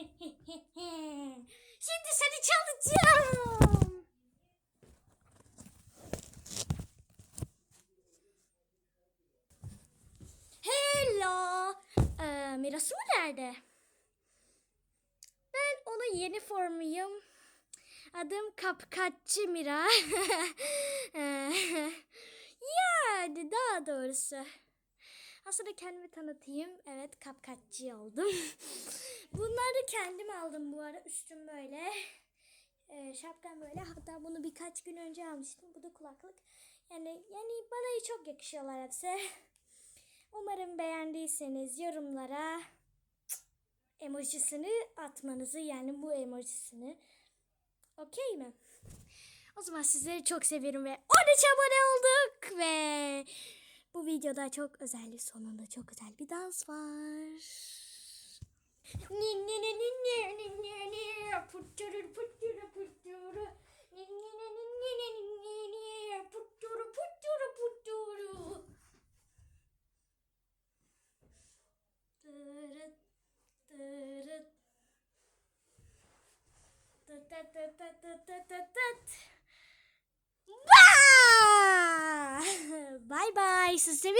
Şimdi seni çalacağım. Hello. Ee, Mirası mı nerede? Ben onun yeni formuyum. Adım Kapkaççı Mira. Ee, yani daha doğrusu. Aslında kendimi tanıtayım. Evet kapkaççı oldum. Kendim aldım bu ara. Üstüm böyle. Ee, şapkam böyle. Hatta bunu birkaç gün önce almıştım. Bu da kulaklık. Yani yani bana çok yakışıyorlar hepsi. Umarım beğendiyseniz yorumlara emojisini atmanızı yani bu emojisini. Okey mi? O zaman sizleri çok seviyorum ve 13 abone olduk ve bu videoda çok özel sonunda çok özel bir dans var. Ni ni ni puturu puturu puturu Tırıt tırıt Tıt tıt tıt tıt tıt tıt tıt. Bye bye. Sizi.